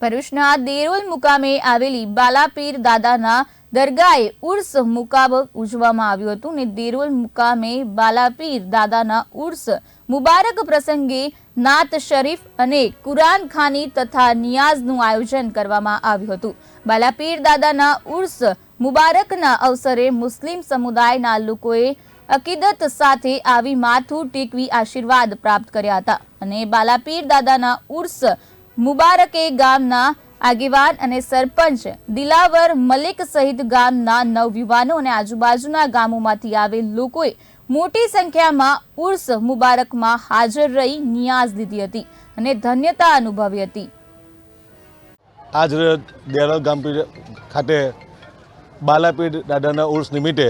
ભરૂચના દેરોલ મુકામે આવેલી બાલાપીર દાદાના દરગાહે ઉર્સ મુકાબક ઉજવવામાં આવ્યું હતું ને દેરોલ મુકામે બાલાપીર દાદાના ઉર્સ મુબારક પ્રસંગે નાત શરીફ અને કુરાન ખાની તથા નિયાઝનું આયોજન કરવામાં આવ્યું હતું. બાલાપીર દાદાના ઉર્સ મુબારકના અવસરે મુસ્લિમ સમુદાયના લોકોએ અકીદત સાથે આવી માથું ટેકવી આશીર્વાદ પ્રાપ્ત કર્યા હતા અને બાલાપીર દાદાના ઉર્સ મુબારકે ગામના આગેવાન અને સરપંચ દિલાવર મલિક સહિત ગામના નવયુવાનો અને આજુબાજુના ગામોમાંથી આવેલ લોકોએ મોટી સંખ્યામાં ઉર્સ મુબારકમાં હાજર રહી નિયાઝ લીધી હતી અને ધન્યતા અનુભવી હતી. આજ રોજ ગામ ખાતે બાલાપીર દાદાના ઉર્સ નિમિત્તે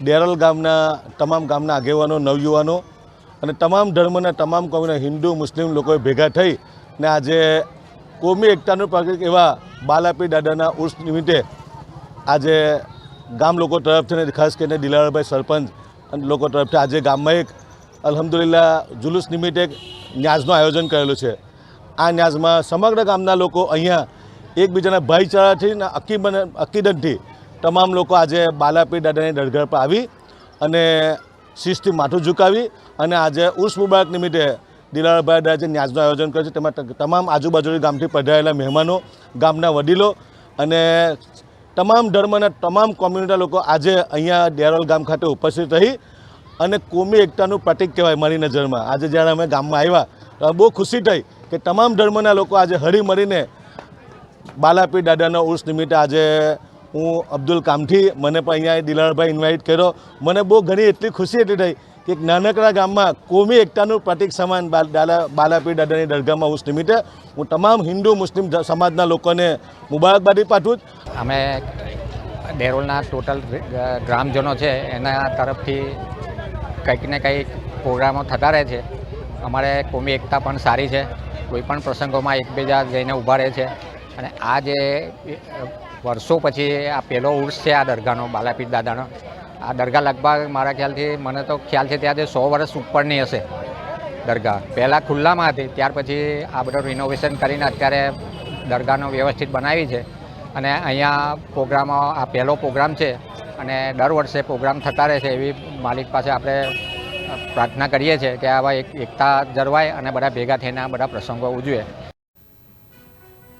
દેરલ ગામના તમામ ગામના આગેવાનો, નવયુવાનો અને તમામ ધર્મના તમામ કોમીના હિન્દુ, મુસ્લિમ લોકોએ ભેગા થઈ ને આજે કોમી એકતાનું પ્રતિક એવા બાલાપીર દાદાના ઉર્સ નિમિત્તે આજે ગામ લોકો તરફથી ને ખાસ કરીને દિલારભાઈ સરપંચ અને લોકો તરફથી આજે ગામમાં એક અલહમદુલિલ્લા જુલુસ નિમિત્તે એક ન્યાઝનું આયોજન કરેલું છે. આ ન્યાઝમાં સમગ્ર ગામના લોકો અહીંયા એકબીજાના ભાઈચારાથી ને અકીબન અકીદનથી તમામ લોકો આજે બાલાપીર દાદાની દરગાહ પર આવી અને શિસ્તી માથું ઝુકાવી અને આજે ઉર્સ મુબારક નિમિત્તે દિલાવરભાઈ દાદાએ જે ન્યાસનું આયોજન કર્યું છે, તેમાં તમામ આજુબાજુની ગામથી પધારેલા મહેમાનો, ગામના વડીલો અને તમામ ધર્મના તમામ કોમ્યુનિટીના લોકો આજે અહીંયા ડેરોલ ગામ ખાતે ઉપસ્થિત રહી અને કોમી એકતાનું પ્રતિક કહેવાય મારી નજરમાં. આજે જ્યારે અમે ગામમાં આવ્યા બહુ ખુશી થઈ કે તમામ ધર્મના લોકો આજે હળી મળીને બાલાપીર દાદાના ઉર્સ નિમિત્તે આજે હું અબ્દુલ કામઠી મને પણ અહીંયા દિલાળભાઈ ઇન્વાઇટ કર્યો. મને બહુ ઘણી એટલી ખુશી એટલી થઈ કે એક નાનકડા ગામમાં કોમી એકતાનું પ્રતિક સમાન બાલાપીર દાદાની દરગાહમાં ઉર્સ નિમિત્તે હું તમામ હિન્દુ મુસ્લિમ સમાજના લોકોને મુબારકબાદી પાઠવું અમે ડેરોલના ટોટલ ગ્રામજનો છે, એના તરફથી કંઈક ને કંઈક પ્રોગ્રામો થતા રહે છે. અમારે કોમી એકતા પણ સારી છે. કોઈ પણ પ્રસંગોમાં એકબીજા જઈને ઊભા રહે છે. અને આ જે વર્ષો પછી આ પહેલો ઉર્સ છે આ દરગાહનો, બાલાપીર દાદાનો આ દરગાહ લગભગ મારા ખ્યાલથી, મને તો ખ્યાલ છે ત્યાં સો વર્ષ ઉપરની હશે દરગાહ. પહેલાં ખુલ્લામાં હતી, ત્યાર પછી આ બધું રિનોવેશન કરીને અત્યારે દરગાહનો વ્યવસ્થિત બનાવી છે. અને અહીંયા પ્રોગ્રામ આ પહેલો પ્રોગ્રામ છે અને દર વર્ષે પ્રોગ્રામ થતા રહે છે એવી માલિક પાસે આપણે પ્રાર્થના કરીએ છીએ કે આવા એક, એકતા જળવાય અને બધા ભેગા થઈને આ બધા પ્રસંગો ઉજવે.